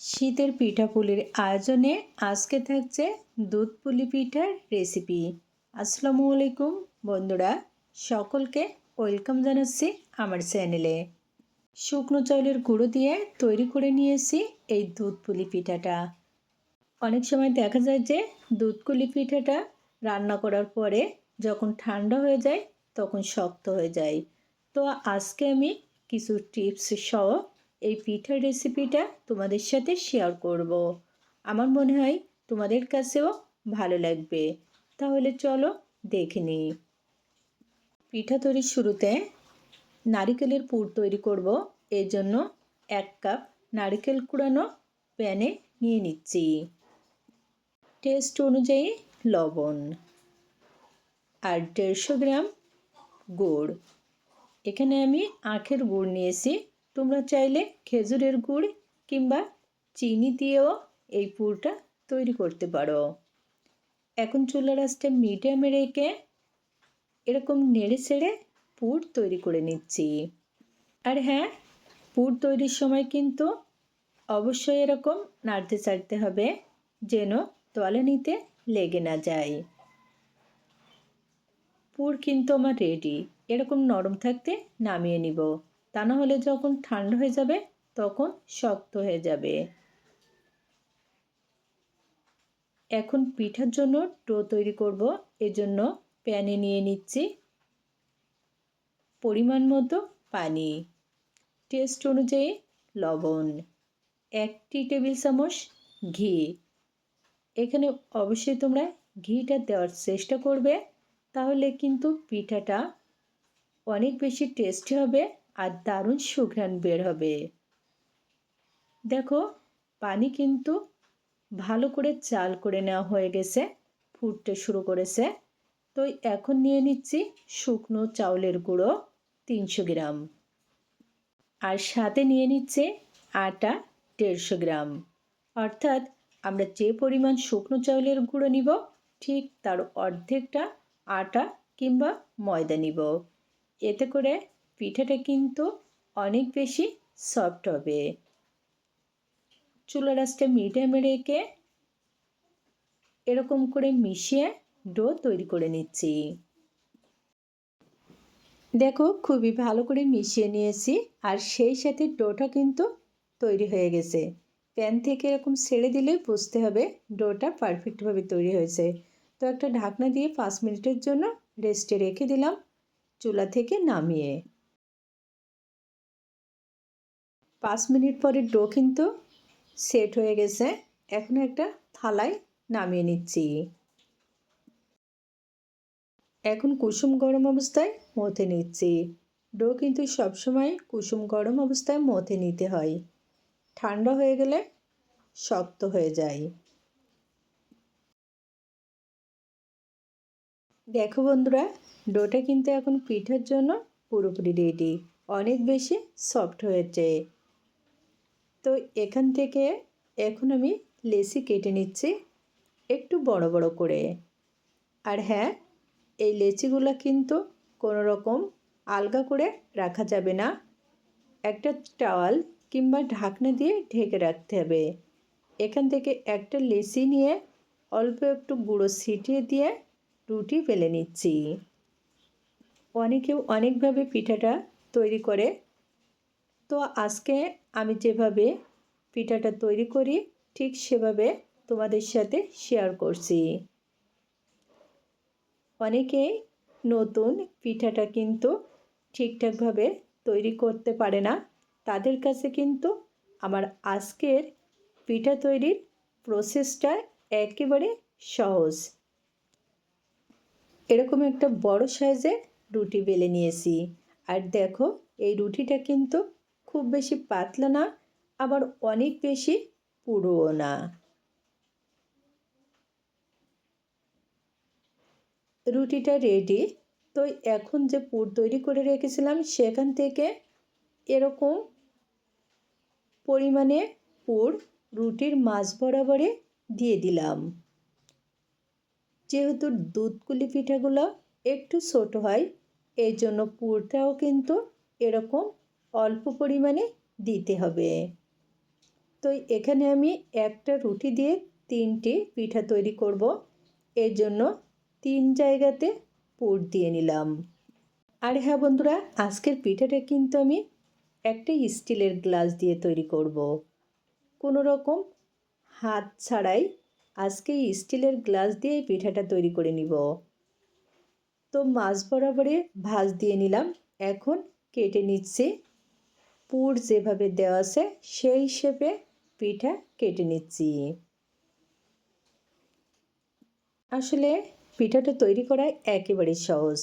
শীতের পিঠাপুলির আয়োজনে আজকে থাকছে দুধ পুলি পিঠার রেসিপি আসসালামু আলাইকুম বন্ধুরা, সকলকে ওয়েলকাম জানাচ্ছি আমার চ্যানেলে শুকনো চাউলের গুঁড়ো দিয়ে তৈরি করে নিয়েছি এই দুধ পুলি পিঠাটা। অনেক সময় দেখা যায় যে দুধ পুলি পিঠাটা রান্না করার পরে যখন ঠান্ডা হয়ে যায় তখন শক্ত হয়ে যায়। তো আজকে আমি কিছু টিপস সহ এই পিঠার রেসিপিটা তোমাদের সাথে শেয়ার করব। আমার মনে হয় তোমাদের কাছেও ভালো লাগবে। তাহলে চলো দেখে নিই। পিঠা তৈরির শুরুতে নারিকেলের পুর তৈরি করব। এর জন্য এক কাপ নারিকেল কুড়ানো প্যানে নিয়ে নিচ্ছি। টেস্ট অনুযায়ী লবণ আর দেড়শো গ্রাম গুড়। এখানে আমি আখের গুড় নিয়েছি। তোমরা চাইলে খেজুরের গুড় কিংবা চিনি দিয়েও এই পুরটা তৈরি করতে পারো। এখন চুলা রাসটা মিডিয়ামে রেখে এরকম নেড়ে ছেড়ে পুর তৈরি করে নিচ্ছি। আর হ্যাঁ পুর তৈরির সময় কিন্তু অবশ্যই এরকম নাড়তে চাড়তে হবে যেন তলে নিতে লেগে না যায়। পুর কিন্তু আমার রেডি এরকম নরম থাকতে নামিয়ে নিব। তা না হলে যখন ঠান্ডা হয়ে যাবে, তখন শক্ত হয়ে যাবে। এখন পিঠার জন্য টো তৈরি করব। এজন্য প্যানে নিয়ে নিচ্ছি পরিমাণ মতো পানি। টেস্ট অনুযায়ী লবণ একটি টেবিল চামচ ঘি। এখানে অবশ্যই তোমরা ঘিটা দেওয়ার চেষ্টা করবে, তাহলে কিন্তু পিঠাটা অনেক বেশি টেস্টি হবে। আর দারুণ সুঘ্রাণ বের হবে। দেখো, পানি কিন্তু ভালো করে চাল করে নেওয়া হয়ে গেছে, ফুটতে শুরু করেছে। তো এখন নিয়ে নিচ্ছি শুকনো চাউলের গুঁড়ো, তিনশো গ্রাম। আর সাথে নিয়ে নিচ্ছে আটা দেড়শো গ্রাম। অর্থাৎ আমরা যে পরিমাণ শুকনো চাউলের গুঁড়ো নিব, ঠিক তার অর্ধেকটা আটা কিংবা ময়দা নিব। এতে করে পিঠাটা কিন্তু অনেক বেশি সফট হবে। চুলা রাসটা মিডিয়ামে রেখে এরকম করে মিশিয়ে ডো তৈরি করে নিচ্ছি। দেখো খুবই ভালো করে মিশিয়ে নিয়েছি আর সেই সাথে ডোটা কিন্তু তৈরি হয়ে গেছে। প্যান থেকে এরকম ছেড়ে দিলে বুঝতে হবে ডোটা পারফেক্টভাবে তৈরি হয়েছে। তো একটা ঢাকনা দিয়ে পাঁচ মিনিটের জন্য রেস্টে রেখে দিলাম। চুলা থেকে নামিয়ে পাঁচ মিনিট পরে ডো কিন্তু সেট হয়ে গেছে। এখন একটা থালায় নামিয়ে নিচ্ছি। এখন কুসুম গরম অবস্থায় মথে নিচ্ছি। ডো কিন্তু সবসময় কুসুম গরম অবস্থায় মথে নিতে হয়। ঠান্ডা হয়ে গেলে শক্ত হয়ে যায়। দেখো বন্ধুরা, ডোটা কিন্তু এখন পিঠার জন্য পুরোপুরি রেডি অনেক বেশি সফট হয়েছে। তো এখান থেকে এখন আমি লেসি কেটে নিচ্ছি একটু বড় বড় করে। আর হ্যাঁ এই লেচিগুলো কিন্তু কোনো রকম আলগা করে রাখা যাবে না। একটা টাওয়াল কিংবা ঢাকনা দিয়ে ঢেকে রাখতে হবে। এখান থেকে একটা লেসি নিয়ে অল্প একটু গুঁড়ো ছিটিয়ে দিয়ে রুটি ফেলে নিচ্ছি। অনেকেও অনেকভাবে পিঠাটা তৈরি করে তো আজকে আমি যেভাবে পিঠাটা তৈরি করি, ঠিক সেভাবে তোমাদের সাথে শেয়ার করছি। অনেকে নতুন পিঠাটা কিন্তু ঠিকঠাকভাবে তৈরি করতে পারে না। তাদের কাছে কিন্তু আমার আজকের পিঠা তৈরির প্রসেসটা একেবারে সহজ। এরকম একটা বড় সাইজে রুটি বেলে নিয়েছি। আর দেখো, এই রুটিটা কিন্তু খুব বেশি পাতলা না, আবার অনেক বেশি পুরোও না। রুটিটা রেডি তো এখন যে পুর তৈরি করে রেখেছিলাম, সেখান থেকে এরকম পরিমাণে পুর রুটির মাছ বরাবরে দিয়ে দিলাম। যেহেতু দুধকুলি পিঠাগুলো একটু ছোট হয় এই জন্য পুরটাও কিন্তু এরকম অল্প পরিমাণে দিতে হবে। তো এখানে আমি একটা রুটি দিয়ে তিনটি পিঠা তৈরি করব। এর জন্য তিন জায়গাতে পুর দিয়ে নিলাম। আর হ্যাঁ বন্ধুরা, আজকের পিঠাটা কিন্তু আমি একটা স্টিলের গ্লাস দিয়ে তৈরি করব। কোনো রকম হাত ছাড়াই আজকে স্টিলের গ্লাস দিয়ে এই পিঠাটা তৈরি করে নিব। তো মাছ বরাবরে ভাজ দিয়ে নিলাম। এখন কেটে নিচ্ছি পুর যেভাবে দেওয়া আছে, সেই হিসেবে পিঠা কেটে নিচ্ছি। আসলে পিঠাটা তৈরি করা একেবারে সহজ।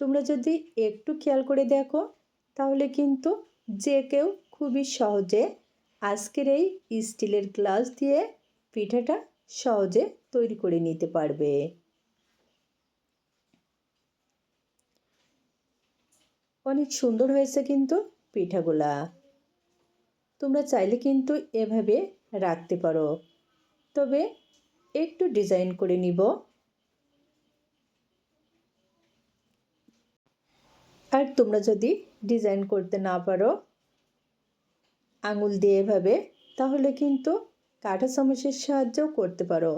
তোমরা যদি একটু খেয়াল করে দেখো, তাহলে কিন্তু যে কেউ খুবই সহজে আজকের এই স্টিলের গ্লাস দিয়ে পিঠাটা সহজে তৈরি করে নিতে পারবে। অনেক সুন্দর হয়েছে কিন্তু পিঠাগুলা। তোমরা চাইলে কিন্তু এভাবে রাখতে পারো। তবে একটু ডিজাইন করে নিব। আর তোমরা যদি ডিজাইন করতে না পারো আঙুল দিয়ে এভাবে, তাহলে কিন্তু কাঁটা চামচের সাহায্যেও করতে পারো।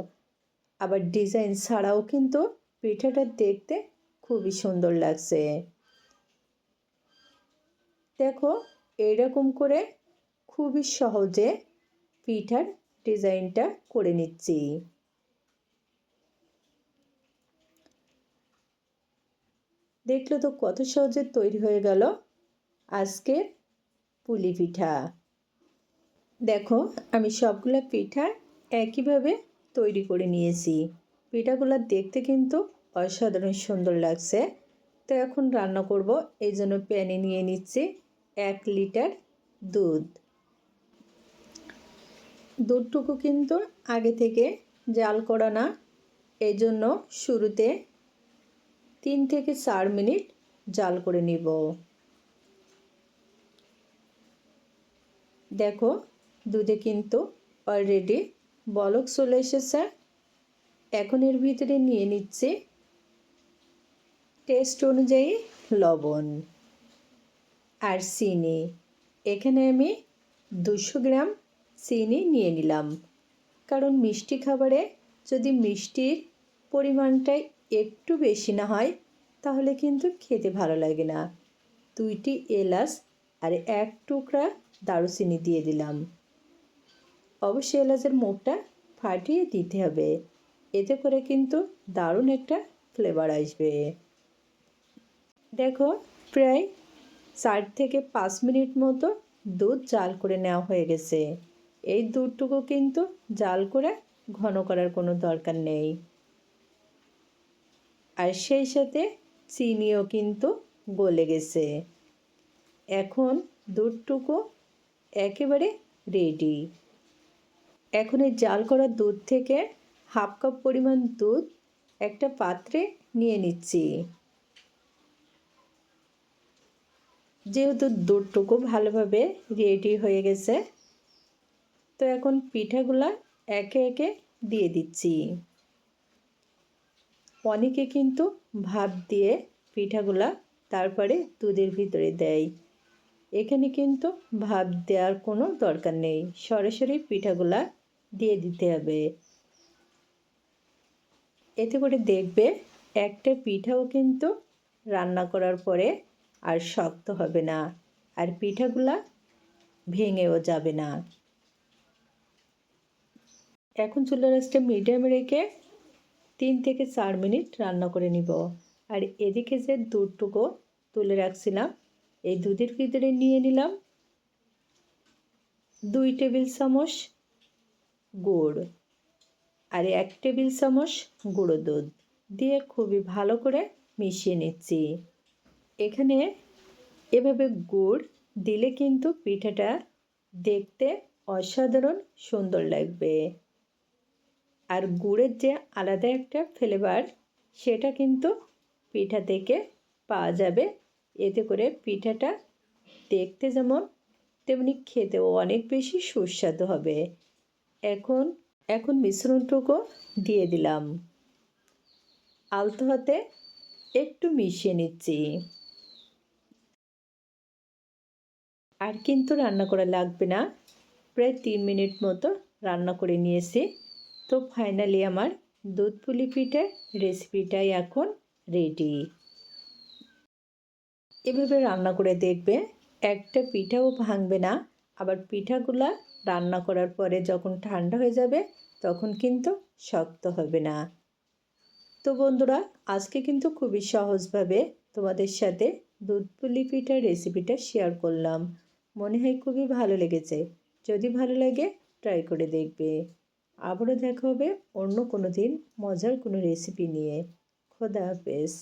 আবার ডিজাইন ছাড়াও কিন্তু পিঠাটা দেখতে খুবই সুন্দর লাগছে। দেখো এইরকম করে খুবই সহজে পিঠার ডিজাইনটা করে নিচ্ছি। দেখলে তো কত সহজে তৈরি হয়ে গেল আজকের পুলি পিঠা। দেখো, আমি সবগুলো পিঠা একইভাবে তৈরি করে নিয়েছি। পিঠাগুলো দেখতে কিন্তু অসাধারণ সুন্দর লাগছে। তো এখন রান্না করব, এই জন্য প্যানে নিয়ে নিচ্ছি এক লিটার দুধ। দুধটুকু কিন্তু আগে থেকে জাল করা না এই জন্য শুরুতে তিন থেকে চার মিনিট জাল করে নিব। দেখো, দুধে কিন্তু অলরেডি বলক চলে এসেছে। এখন এর ভিতরে নিয়ে নিচ্ছি টেস্ট অনুযায়ী লবণ। আর চিনি। এখানে আমি দুশো গ্রাম চিনি নিয়ে নিলাম। কারণ মিষ্টি খাবারে যদি মিষ্টির পরিমাণটা একটু বেশি না হয়, তাহলে কিন্তু খেতে ভালো লাগে না। দুইটি এলাচ আর এক টুকরা দারুচিনি দিয়ে দিলাম। অবশ্যই এলাচের মুখটা ফাটিয়ে দিতে হবে। এতে করে কিন্তু দারুণ একটা ফ্লেভার আসবে। দেখো, প্রায় চার থেকে পাঁচ মিনিট মতো দুধ জাল করে নেওয়া হয়ে গেছে। এই দুধটুকু কিন্তু জাল করে ঘন করার কোনো দরকার নেই। আর সেই সাথে চিনিও কিন্তু গলে গেছে। এখন দুধটুকু একেবারে রেডি এখন এই জাল করা দুধ থেকে হাফ কাপ পরিমাণ দুধ একটা পাত্রে নিয়ে নিচ্ছি। যেহেতু দুধটুকু ভালোভাবে রেডি হয়ে গেছে, তো এখন পিঠাগুলা একে একে দিয়ে দিচ্ছি। অনেকে কিন্তু ভাত দিয়ে পিঠাগুলা তারপরে দুধের ভিতরে দেয়। এখানে কিন্তু ভাত দেওয়ার কোনো দরকার নেই, সরাসরি পিঠাগুলা দিয়ে দিতে হবে। এতে করে দেখবে একটা পিঠাও কিন্তু রান্না করার পরে আর শক্ত হবে না, আর পিঠাগুলা ভেঙেও যাবে না। এখন চুলা রাসটা মিডিয়ামে রেখে তিন থেকে চার মিনিট রান্না করে নিব। আর এদিকে যে দুধটুকু তুলে রাখছিলাম, এই দুধের ভিতরে নিয়ে নিলাম দুই টেবিল চামচ গুড় আর এক টেবিল চামচ গুঁড়ো দুধ। দিয়ে খুবই ভালো করে মিশিয়ে নিচ্ছি। এখানে এভাবে গুড় দিলে কিন্তু পিঠাটা দেখতে অসাধারণ সুন্দর লাগবে। আর গুড়ের যে আলাদা একটা ফ্লেভার সেটা কিন্তু পিঠা থেকে পাওয়া যাবে। এতে করে পিঠাটা দেখতে যেমন তেমনি খেতেও অনেক বেশি সুস্বাদু হবে। এখন এখন মিশ্রণটুকু দিয়ে দিলাম। আলতো হাতে একটু মিশিয়ে নিচ্ছি। আর কিন্তু রান্না করা লাগবে না। প্রায় তিন মিনিট মতো রান্না করে নিয়েছি। তো ফাইনালি আমার দুধ পুলি পিঠার রেসিপিটাই এখন রেডি এভাবে রান্না করে দেখবে, একটা পিঠাও ভাঙবে না। আবার পিঠাগুলা রান্না করার পরে যখন ঠান্ডা হয়ে যাবে, তখন কিন্তু শক্ত হবে না। তো বন্ধুরা, আজকে কিন্তু খুবই সহজভাবে তোমাদের সাথে দুধ পুলি পিঠার রেসিপিটা শেয়ার করলাম। মনে হয় খুবই ভালো লেগেছে। যদি ভালো লাগে ট্রাই করে দেখবে। আবারও দেখা হবে অন্য কোনো দিন মজার কোনো রেসিপি নিয়ে। খোদা হাফেজ।